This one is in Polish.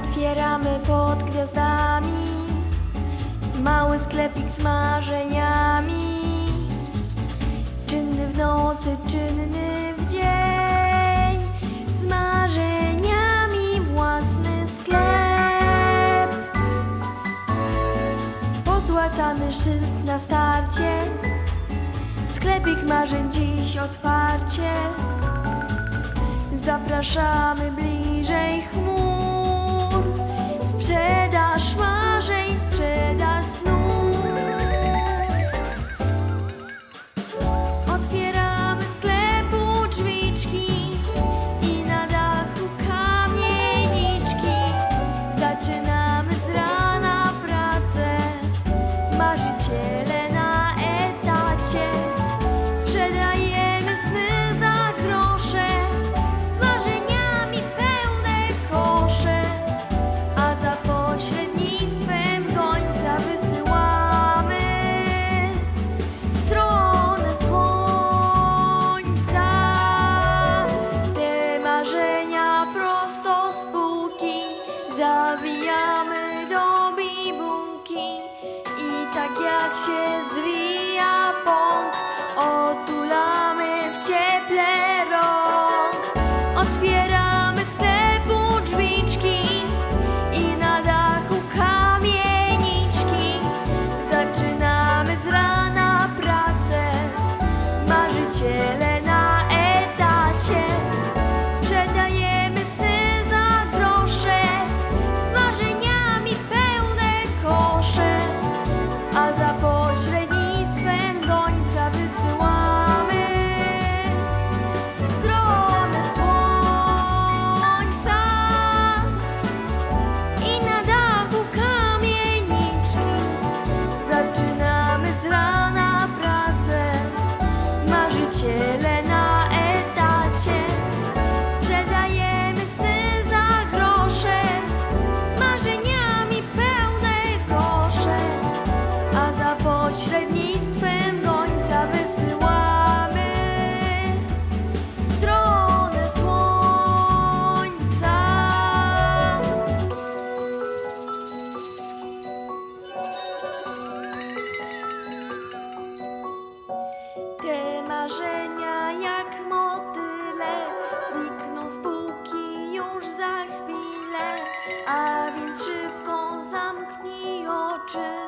Otwieramy pod gwiazdami. Mały sklepik z marzeniami. Czynny w nocy, czynny w dzień. Z marzeniami własny sklep. Pozłacany szyld na starcie. Sklepik marzeń dziś otwarcie. Zapraszamy bliżej chmur. Sprzedaż marzeń, sprzedaż 谢。marzenia jak motyle. Znikną z półki już za chwilę A więc szybko zamknij oczy.